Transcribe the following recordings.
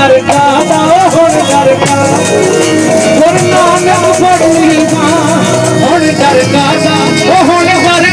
ਡਰ ਕਾਦਾ ਹੁਣ ਡਰ ਕਾਦਾ ਗੁਰੂ ਨਾਨਕ ਫੜ ਲਈ ਮਾਂ ਹੁਣ ਡਰ ਕਾਦਾ ਉਹ ਹੁਣ ਡਰ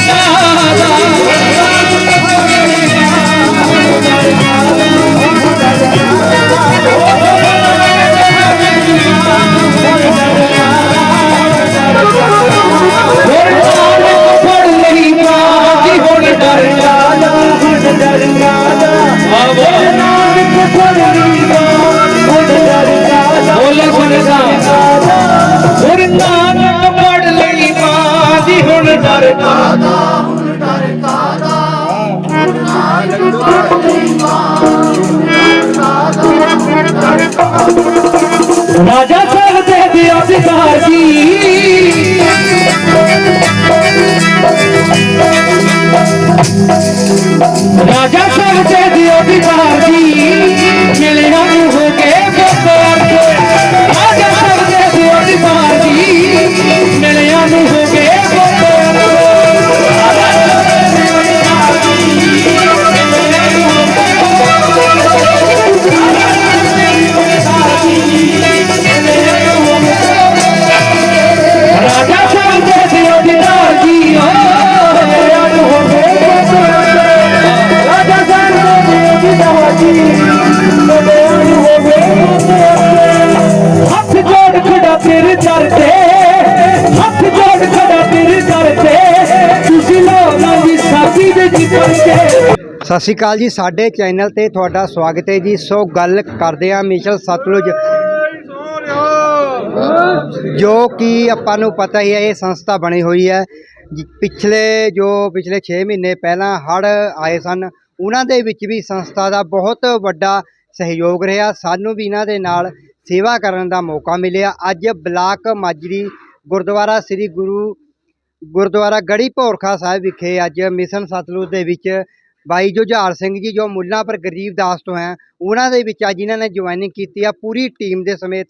ਨਾਨਕ ਫੜ ਲਈ ਮਾਂ ਜੀ ਹੁਣ ਡਰ ਕਾਦਾ ਰਾਜਾ ਸਾਹਿਬ ਦੇ ਦਿਓ ਅਧਿਕਾਰ ਜੀ। ਰਾਜਾ ਸਾਹਿਬ ਦੇ ਦਿਓ ਅਧਿਕਾਰ ਜੀ। ਜੋੜ ਦਰ ਤੇ ਹੱਥ ਜੋੜ ਖੜਾ ਤੇਰੇ ਦਰ ਤੇ ਤੁਸੀਂ ਲੋ ਨਾ ਜੀ ਸਾਥੀ ਦੇ ਜੀ ਕਰਕੇ ਸਤਿ ਸ਼੍ਰੀ ਅਕਾਲ ਜੀ, ਸਾਡੇ ਚੈਨਲ ਤੇ ਤੁਹਾਡਾ ਸਵਾਗਤ ਹੈ ਜੀ। ਸੋ ਗੱਲ ਕਰਦੇ ਆ ਮਿਸ਼ਲ ਸਤਲੁਜ, ਜੋ ਕਿ ਆਪਾਂ ਨੂੰ ਪਤਾ ਹੀ ਹੈ, ਇਹ ਸੰਸਥਾ ਬਣੀ ਹੋਈ ਹੈ। ਪਿਛਲੇ ਜੋ, ਪਿਛਲੇ 6 ਮਹੀਨੇ ਪਹਿਲਾਂ ਹੜ ਆਏ ਸਨ, ਉਹਨਾਂ ਦੇ ਵਿੱਚ ਵੀ ਸੰਸਥਾ ਦਾ ਬਹੁਤ ਵੱਡਾ ਸਹਿਯੋਗ ਰਿਹਾ। ਸਾਨੂੰ ਵੀ ਇਹਨਾਂ ਦੇ ਨਾਲ ਸੇਵਾ ਕਰਨ ਦਾ ਮੌਕਾ ਮਿਲਿਆ। ਅੱਜ ਬਲਾਕ ਮਾਜਰੀ ਗੁਰਦੁਆਰਾ ਸ੍ਰੀ ਗੁਰੂ ਗੁਰਦੁਆਰਾ ਗੜੀ ਭੌਰਖਾ ਸਾਹਿਬ ਵਿਖੇ ਅੱਜ ਮਿਸ਼ਨ ਸਤਲੁਜ ਦੇ ਵਿੱਚ ਬਾਈ ਜੁਝਾਰ ਸਿੰਘ ਜੀ ਜੋ ਮੁੱਲਾਂਪੁਰ ਗਰੀਬਦਾਸ ਤੋਂ ਹੈ ਉਹਨਾਂ ਦੇ ਵਿੱਚ ਅੱਜ ਇਹਨਾਂ ਨੇ ਜੁਆਇਨਿੰਗ ਕੀਤੀ ਆ। ਪੂਰੀ ਟੀਮ ਦੇ ਸਮੇਤ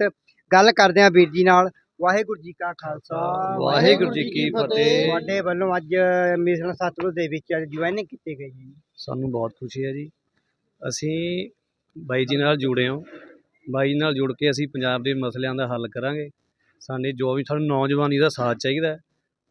ਗੱਲ ਕਰਦੇ ਆ ਵੀਰ ਜੀ ਨਾਲ। ਵਾਹਿਗੁਰੂ ਜੀ ਕਾ ਖਾਲਸਾ। ਵਾਹਿਗੁਰੂ ਜੀ ਕੀ ਫਤਿਹ। ਤੁਹਾਡੇ ਵੱਲੋਂ ਅੱਜ ਮਿਸ਼ਨ ਸਤਲੁਜ ਦੇ ਵਿੱਚ ਅੱਜ ਜੁਆਇਨਿੰਗ ਕੀਤੀ ਗਈ ਜੀ। ਸਾਨੂੰ ਬਹੁਤ ਖੁਸ਼ੀ ਹੈ ਜੀ। ਅਸੀਂ ਬਾਈ ਜੀ ਨਾਲ ਜੁੜੇ ਹਾਂ। ਬਾਈ ਨਾਲ ਜੁੜ ਕੇ ਅਸੀਂ ਪੰਜਾਬ ਦੇ ਮਸਲਿਆਂ ਦਾ ਹੱਲ ਕਰਾਂਗੇ। ਸਾਡੇ ਜੋ ਵੀ ਸਾਨੂੰ ਨੌਜਵਾਨੀ ਦਾ ਸਾਥ ਚਾਹੀਦਾ।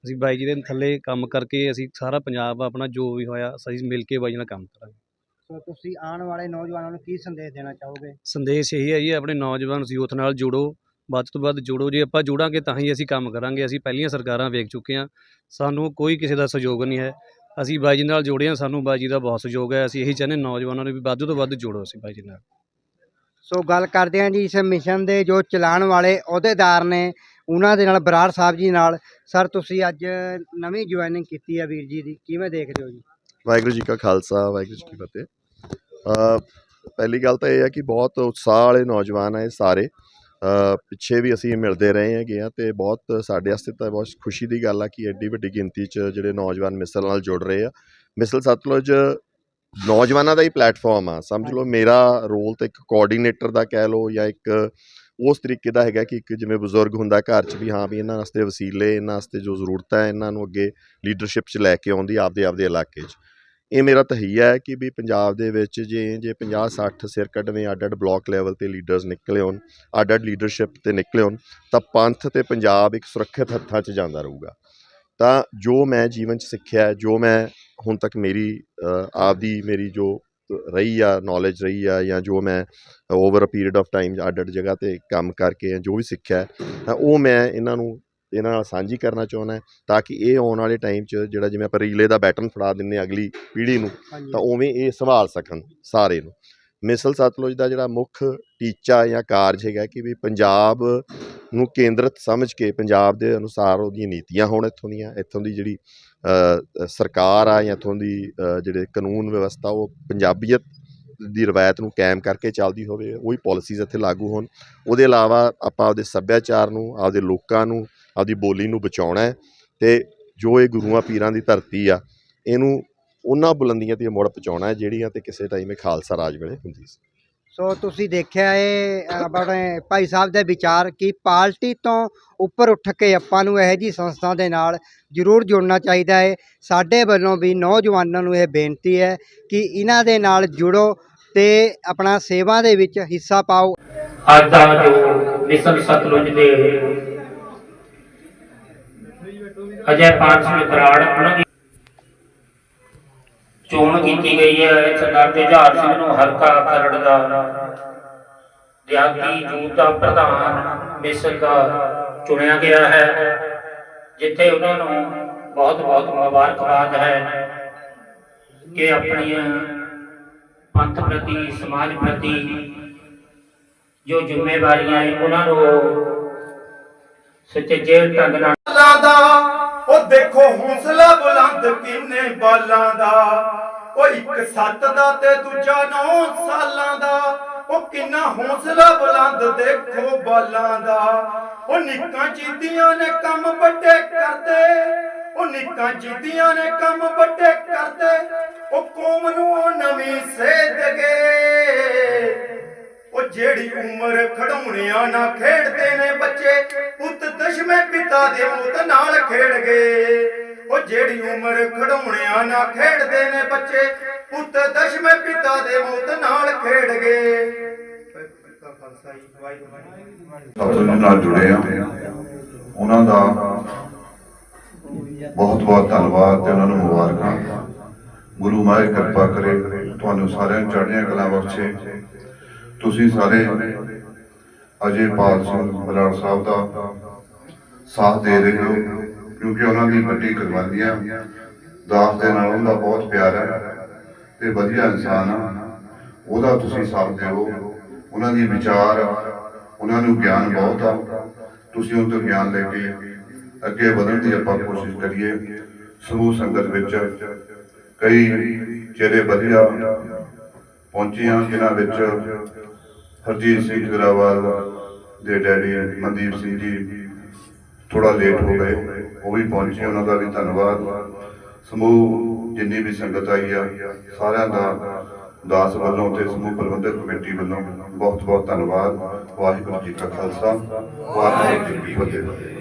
ਅਸੀਂ ਬਾਈ ਜੀ ਦੇ ਥੱਲੇ ਕੰਮ ਕਰਕੇ ਅਸੀਂ ਸਾਰਾ ਪੰਜਾਬ ਆਪਣਾ ਜੋ ਵੀ ਹੋਇਆ ਅਸੀਂ ਮਿਲ ਕੇ ਬਾਈ ਨਾਲ ਕੰਮ ਕਰਾਂਗੇ। ਸੋ ਤੁਸੀਂ ਆਉਣ ਵਾਲੇ ਨੌਜਵਾਨਾਂ ਨੂੰ ਕੀ ਸੰਦੇਸ਼ ਦੇਣਾ ਚਾਹੋਗੇ? ਸੰਦੇਸ਼ ਇਹੀ ਹੈ ਜੀ ਆਪਣੇ ਨੌਜਵਾਨ ਯੂਥ ਨਾਲ ਜੁੜੋ ਵੱਧ ਤੋਂ ਵੱਧ ਜੁੜੋ। ਜੇ ਆਪਾਂ ਜੁੜਾਂਗੇ ਤਾਂ ਹੀ ਅਸੀਂ ਕੰਮ ਕਰਾਂਗੇ ਅਸੀਂ ਪਹਿਲੀਆਂ ਸਰਕਾਰਾਂ ਵੇਖ ਚੁੱਕੇ ਹਾਂ। ਸਾਨੂੰ ਕੋਈ ਕਿਸੇ ਦਾ ਸਹਿਯੋਗ ਨਹੀਂ ਹੈ। ਅਸੀਂ ਬਾਈ ਜੀ ਨਾਲ ਜੁੜੇ ਹਾਂ ਸਾਨੂੰ ਬਾਈ ਜੀ ਦਾ ਬਹੁਤ ਸਹਿਯੋਗ ਹੈ। ਅਸੀਂ ਇਹੀ ਚਾਹੁੰਦੇ ਨੌਜਵਾਨਾਂ ਨੂੰ ਵੀ ਵੱਧ ਤੋਂ ਵੱਧ ਜੁੜੋ ਅਸੀਂ ਬਾਈ ਜੀ ਨਾਲ। ਸੋ ਗੱਲ ਕਰਦੇ ਹਾਂ ਜੀ ਇਸ ਮਿਸ਼ਨ ਦੇ ਜੋ ਚਲਾਉਣ ਵਾਲੇ ਅਹੁਦੇਦਾਰ ਨੇ, ਉਹਨਾਂ ਦੇ ਨਾਲ ਬਰਾੜ ਸਾਹਿਬ ਜੀ ਨਾਲ। ਸਰ, ਤੁਸੀਂ ਅੱਜ ਨਵੀਂ ਜੁਆਇਨਿੰਗ ਕੀਤੀ ਹੈ ਵੀਰ ਜੀ ਦੀ, ਕਿਵੇਂ ਦੇਖਦੇ ਹੋ ਜੀ? ਵਾਹਿਗੁਰੂ ਜੀ ਕਾ ਖਾਲਸਾ, ਵਾਹਿਗੁਰੂ ਜੀ ਕੀ ਫਤਿਹ। ਪਹਿਲੀ ਗੱਲ ਤਾਂ ਇਹ ਹੈ ਕਿ ਬਹੁਤ ਉਤਸ਼ਾਹ ਵਾਲੇ ਨੌਜਵਾਨ ਹੈ ਸਾਰੇ। ਪਿੱਛੇ ਵੀ ਅਸੀਂ ਮਿਲਦੇ ਰਹੇ ਹੈਗੇ ਆ ਤੇ ਬਹੁਤ ਸਾਡੇ ਵਾਸਤੇ ਤਾਂ ਬਹੁਤ ਖੁਸ਼ੀ ਦੀ ਗੱਲ ਆ ਕਿ ਐਡੀ ਵੱਡੀ ਗਿਣਤੀ 'ਚ ਜਿਹੜੇ ਨੌਜਵਾਨ ਮਿਸਲ ਨਾਲ ਜੁੜ ਰਹੇ ਆ। ਮਿਸਲ ਸਤਲੁਜ ਨੌਜਵਾਨਾਂ ਦਾ ਹੀ ਪਲੇਟਫਾਰਮ ਆ। ਸਮਝ ਲਓ ਮੇਰਾ ਰੋਲ ਤਾਂ ਇੱਕ ਕੋਆਰਡੀਨੇਟਰ ਦਾ ਕਹਿ ਲਓ ਜਾਂ ਇੱਕ ਉਸ ਤਰੀਕੇ ਦਾ ਹੈਗਾ ਕਿ ਇੱਕ ਜਿਵੇਂ ਬਜ਼ੁਰਗ ਹੁੰਦਾ ਘਰ 'ਚ ਵੀ ਹਾਂ ਵੀ ਇਹਨਾਂ ਵਾਸਤੇ ਵਸੀਲੇ ਇਹਨਾਂ ਵਾਸਤੇ ਜੋ ਜ਼ਰੂਰਤ ਹੈ ਇਹਨਾਂ ਨੂੰ ਅੱਗੇ ਲੀਡਰਸ਼ਿਪ 'ਚ ਲੈ ਕੇ ਆਉਂਦੀ ਆਪਦੇ ਆਪਦੇ ਇਲਾਕੇ 'ਚ। ਇਹ ਮੇਰਾ ਤਹਈਆ ਹੈ ਕਿ ਵੀ ਪੰਜਾਬ ਦੇ ਵਿੱਚ ਜੇ ਜੇ 50 60 ਸਿਰ ਕੱਢਵੇਂ ਅੱਡ ਅੱਡ ਬਲਾਕ ਲੈਵਲ ਤੇ ਲੀਡਰਸ ਨਿਕਲੇ ਹੋਣ ਅੱਡ ਅੱਡ ਲੀਡਰਸ਼ਿਪ ਤੇ ਨਿਕਲੇ ਹੋਣ ਤਾਂ ਪੰਥ ਤੇ ਪੰਜਾਬ ਇੱਕ ਸੁਰੱਖਿਅਤ ਹੱਥਾਂ 'ਚ ਜਾਂਦਾ ਰਹੂਗਾ। ਤਾਂ ਜੋ ਮੈਂ ਜੀਵਨ 'ਚ ਸਿੱਖਿਆ ਜੋ ਮੈਂ ਹੁਣ ਤੱਕ ਮੇਰੀ ਅ, ਆਪਦੀ ਮੇਰੀ ਜੋ ਰਹੀ ਆ ਨੌਲੇਜ ਰਹੀ ਆ ਜਾਂ ਜੋ ਮੈਂ over a period of time ਅੱਡ ਅੱਡ ਜਗ੍ਹਾ ਤੇ ਕੰਮ ਕਰਕੇ ਜੋ ਵੀ ਸਿੱਖਿਆ ਤਾਂ ਉਹ ਮੈਂ ਇਹਨਾਂ ਨੂੰ ਇਹਨਾਂ ਨਾਲ ਸਾਂਝੀ ਕਰਨਾ ਚਾਹੁੰਦਾ ਤਾਂ ਕਿ ਇਹ ਆਉਣ ਵਾਲੇ ਟਾਈਮ 'ਚ ਜਿਹੜਾ ਜਿਵੇਂ ਆਪਾਂ ਰੀਲੇ ਦਾ ਬੈਟਨ ਫੜਾ ਦਿੰਨੇ ਅਗਲੀ ਪੀੜ੍ਹੀ ਨੂੰ ਤਾਂ ਉਵੇਂ ਇਹ ਸੰਭਾਲ ਸਕਣ ਸਾਰੇ ਨੂੰ। ਮਿਸਲ ਸਤਲੁਜ ਦਾ ਜਿਹੜਾ ਮੁੱਖ ਟੀਚਾ ਜਾਂ ਕਾਰਜ ਹੈਗਾ ਕਿ ਵੀ ਪੰਜਾਬ ਨੂੰ ਕੇਂਦਰਿਤ ਸਮਝ ਕੇ ਪੰਜਾਬ ਦੇ ਅਨੁਸਾਰ ਉਹਦੀਆਂ ਨੀਤੀਆਂ ਹੋਣ ਇੱਥੋਂ ਦੀਆਂ, ਇੱਥੋਂ ਦੀ ਜਿਹੜੀ ਸਰਕਾਰ ਆ ਜਾਂ ਇੱਥੋਂ ਦੀ ਜਿਹੜੇ ਕਾਨੂੰਨ ਵਿਵਸਥਾ, ਉਹ ਪੰਜਾਬੀਅਤ ਦੀ ਰਵਾਇਤ ਨੂੰ ਕਾਇਮ ਕਰਕੇ ਚੱਲਦੀ ਹੋਵੇ, ਉਹੀ ਪਾਲਿਸੀਜ਼ ਇੱਥੇ ਲਾਗੂ ਹੋਣ। ਉਹਦੇ ਇਲਾਵਾ ਆਪਾਂ ਆਪਦੇ ਸੱਭਿਆਚਾਰ ਨੂੰ, ਆਪਦੇ ਲੋਕਾਂ ਨੂੰ, ਆਪਦੀ ਬੋਲੀ ਨੂੰ ਬਚਾਉਣਾ ਹੈ ਤੇ ਜੋ ਇਹ ਗੁਰੂਆਂ ਪੀਰਾਂ ਦੀ ਧਰਤੀ ਆ, ਇਹਨੂੰ ਉਹਨਾਂ ਬੁਲੰਦੀਆਂ ਤੇ ਮੁੜ ਪਹੁੰਚਾਉਣਾ ਹੈ ਜਿਹੜੀਆਂ ਤੇ ਕਿਸੇ ਟਾਈਮ ਇਹ ਖਾਲਸਾ ਰਾਜ ਵੇਲੇ ਹੁੰਦੀ ਸੀ। ਸੋ ਤੁਸੀਂ ਦੇਖਿਆ ਇਹ, ਆਪਣੇ ਭਾਈ ਸਾਹਿਬ ਦੇ ਵਿਚਾਰ ਕਿ ਪਾਰਟੀ ਤੋਂ ਉੱਪਰ ਉੱਠ ਕੇ ਆਪਾਂ ਨੂੰ ਇਹੋ ਜੀ ਸੰਸਥਾ ਦੇ ਨਾਲ ਜ਼ਰੂਰ ਜੁੜਨਾ ਚਾਹੀਦਾ ਹੈ। ਸਾਡੇ ਵੱਲੋਂ ਵੀ ਨੌਜਵਾਨਾਂ ਨੂੰ ਇਹ ਬੇਨਤੀ ਹੈ ਕਿ ਇਹਨਾਂ ਦੇ ਨਾਲ ਜੁੜੋ ਤੇ ਆਪਣਾ ਸੇਵਾ ਦੇ ਵਿੱਚ ਹਿੱਸਾ ਪਾਓ। ਅੱਜ ਦਾ ਜੋ ਮਿਸ਼ਨ ਸਤਲੁਜ ਦੇ ਅਜੇ ਪਾਲ ਸਿੰਘ ਬਰਾੜ ਉਹਨਾਂ ਚੋਣ ਕੀਤੀ ਗਈ ਹੈ। ਸਰਦਾਰ ਜੁਝਾਰ ਸਿੰਘ ਨੂੰ ਹਲਕਾ ਖਰੜ ਦਾ ਦਿਹਾਤੀ ਜੂਥ ਦਾ ਪ੍ਰਧਾਨ ਮਿਸ਼ਨ ਦਾ ਚੁਣਿਆ ਗਿਆ ਹੈ, ਜਿੱਥੇ ਉਹਨਾਂ ਨੂੰ ਬਹੁਤ ਬਹੁਤ ਮੁਬਾਰਕਬਾਦ ਹੈ ਕਿ ਆਪਣੀਆਂ ਪੰਥ ਪ੍ਰਤੀ, ਸਮਾਜ ਪ੍ਰਤੀ ਜੋ ਜ਼ਿੰਮੇਵਾਰੀਆਂ ਹੈ ਉਹਨਾਂ ਨੂੰ ਸੁਚੱਜੇ ਢੰਗ ਨਾਲ ਦੇਖੋ ਹੌਸਲਾ ਬੁਲੰਦ ਕਿੰਨੇ ਬਾਲਾਂ ਦਾ। ਉਹ ਇੱਕ ਸੱਤ ਦਾ ਤੇ ਦੂਜਾ ਨੌ ਸਾਲਾਂ ਦਾ। ਉਹ ਕਿੰਨਾ ਹੌਸਲਾ ਬੁਲੰਦ ਦੇਖੋ ਬਾਲਾਂ ਦਾ। ਉਹ ਨਿੱਕਾਂ ਚੀਦੀਆਂ ਨੇ ਕੰਮ ਵੱਡੇ ਕਰਦੇ। ਉਹ ਨਿੱਕਾਂ ਚੀਦੀਆਂ ਨੇ ਕੰਮ ਵੱਡੇ ਕਰਦੇ। ਉਹ ਕੌਮ ਨੂੰ ਉਹ ਨਵੀਂ ਸੇਧ ਗਏ। ਜਿਹੜੀ ਉਮਰ ਖੜਾਉਣਿਆਂ ਨਾਲ ਖੇਡਦੇ ਨੇ ਬੱਚੇ, ਪੁੱਤ ਦਸ਼ਮੇ ਪਿਤਾ ਦੇ ਮੁੱਤ ਨਾਲ ਖੇਡ ਗਏ। ਉਹ ਜਿਹੜੀ ਉਮਰ ਖੜਾਉਣਿਆਂ ਨਾਲ ਖੇਡਦੇ ਨੇ ਬੱਚੇ, ਪੁੱਤ ਦਸ਼ਮੇ ਪਿਤਾ ਦੇ ਮੁੱਤ ਨਾਲ ਖੇਡ ਗਏ। ਸਤਿਗੁਰੂ ਨਾਲ ਜੁੜੇ ਆ ਉਹਨਾਂ ਦਾ ਬਹੁਤ ਬਹੁਤ ਧੰਨਵਾਦ ਤੇ ਉਹਨਾਂ ਨੂੰ ਮੁਬਾਰਕਾਂ। ਗੁਰੂ ਮਾਇਰ ਕਿਰਪਾ ਕਰੇ, ਤੁਹਾਨੂੰ ਸਾਰਿਆਂ ਨੂੰ ਚੜ੍ਹਦੀਆਂ ਕਲਾਂ ਬਖਸ਼ੇ। ਤੁਸੀਂ ਸਾਰੇ ਅਜੇ ਪਾਲ ਸਿੰਘ ਬਰਾੜ ਸਾਹਿਬ ਦਾ ਸਾਥ ਦੇ ਰਹੇ ਹੋ, ਕਿਉਂਕਿ ਉਹਨਾਂ ਦੀ ਵੱਡੀ ਕੁਰਬਾਨੀਆਂ ਦਾਸ ਦੇ ਨਾਲ ਉਹਦਾ ਬਹੁਤ ਪਿਆਰ ਹੈ ਤੇ ਵਧੀਆ ਇਨਸਾਨ ਆ। ਉਹਦਾ ਤੁਸੀਂ ਸਾਥ ਦਿਓ। ਉਹਨਾਂ ਦੀ ਵਿਚਾਰ, ਉਹਨਾਂ ਨੂੰ ਗਿਆਨ ਬਹੁਤ ਆ। ਤੁਸੀਂ ਉਹ ਤੋਂ ਗਿਆਨ ਲੈ ਕੇ ਅੱਗੇ ਵਧਣ ਦੀ ਆਪਾਂ ਕੋਸ਼ਿਸ਼ ਕਰੀਏ। ਸਮੂਹ ਸੰਗਤ ਵਿੱਚ ਕਈ ਚਿਹਰੇ ਵਧੀਆ ਪਹੁੰਚੇ ਆ ਜਿਨ੍ਹਾਂ ਵਿੱਚ ਹਰਜੀਤ ਸਿੰਘ ਗਰਾਵਾਲ ਦੇ ਡੈਡੀ ਮਨਦੀਪ ਸਿੰਘ ਜੀ ਥੋੜਾ ਲੇਟ ਹੋ ਗਏ। ਉਹ ਵੀ ਪਹੁੰਚੇ, ਉਹਨਾਂ ਦਾ ਵੀ ਧੰਨਵਾਦ। ਸਮੂਹ ਜਿੰਨੀ ਵੀ ਸੰਗਤ ਆਈ ਆ, ਸਾਰਿਆਂ ਦਾ ਦਾਸ ਵੱਲੋਂ ਤੇ ਸਮੂਹ ਪ੍ਰਬੰਧਕ ਕਮੇਟੀ ਵੱਲੋਂ ਬਹੁਤ ਬਹੁਤ ਧੰਨਵਾਦ। ਵਾਹਿਗੁਰੂ ਜੀ ਕਾ ਖਾਲਸਾ, ਵਾਹਿਗੁਰੂ ਜੀ ਕੀ ਫਤਿਹ।